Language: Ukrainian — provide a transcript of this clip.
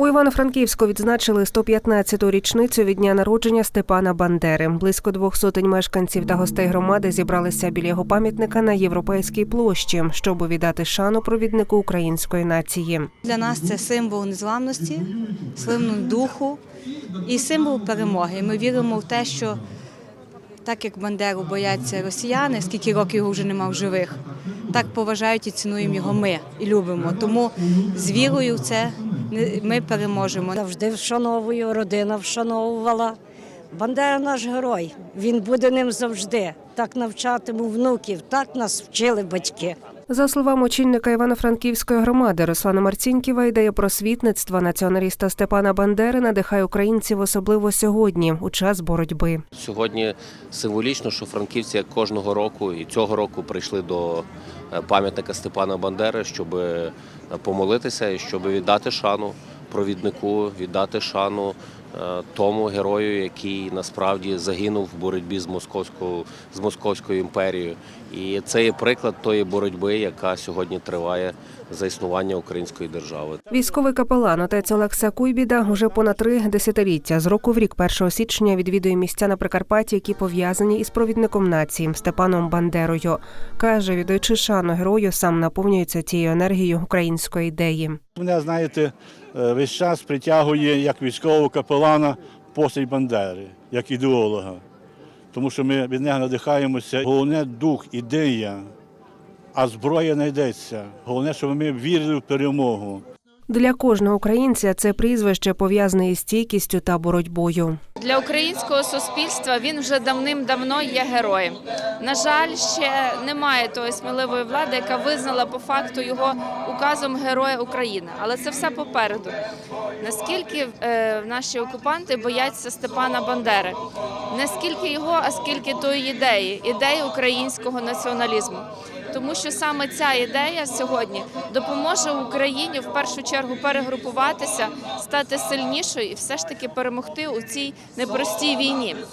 У Івано-Франківську відзначили 115-ту річницю від дня народження Степана Бандери. Близько двох сотень мешканців та гостей громади зібралися біля його пам'ятника на європейській площі, щоб віддати шану провіднику української нації. Для нас це символ незламності, символ духу і символ перемоги. Ми віримо в те, що так як Бандеру бояться росіяни, скільки років його вже нема в живих, так поважають і цінуємо його ми і любимо. Тому з вірою в це ми переможемо. Завжди вшановую, родина вшановувала. Бандера наш герой. Він буде ним завжди. Так навчатиму внуків, так нас вчили батьки. За словами очільника Івано-Франківської громади Руслана Марцінківа, ідея просвітництва націоналіста Степана Бандери надихає українців особливо сьогодні, у час боротьби. Сьогодні символічно, що франківці як кожного року і цього року прийшли до е, пам'ятника Степана Бандери, щоб е, помолитися і щоб віддати шану провіднику, віддати шану тому герою, який насправді загинув в боротьбі з московською з московською імперією. І це є приклад тої боротьби, яка сьогодні триває за існування української держави. Військовий капелан отець Олекса Куйбіда уже понад три десятиліття з року в рік 1 січня відвідує місця на Прикарпатті, які пов'язані із провідником нації Степаном Бандерою. каже, віддаючи шану герою, сам наповнюється тією енергією української ідеї. Мене, знаєте, е, весь час притягує як військового капелана постать Бандери, як ідеолога. Тому що ми від нього надихаємося. Головне дух, ідея, а зброя знайдеться. Головне, щоб ми вірили в перемогу. Для кожного українця це прізвище пов'язане із стійкістю та боротьбою. Для українського суспільства він вже давним-давно є героєм. На жаль, ще немає тої сміливої влади, яка визнала по факту його указом Героя України. Але це все попереду. Наскільки е, наші окупанти бояться Степана Бандери? Не скільки його, а скільки тої ідеї, ідеї українського націоналізму. Тому що саме ця ідея сьогодні допоможе Україні в першу чергу перегрупуватися, стати сильнішою і все ж таки перемогти у цій непростій війні.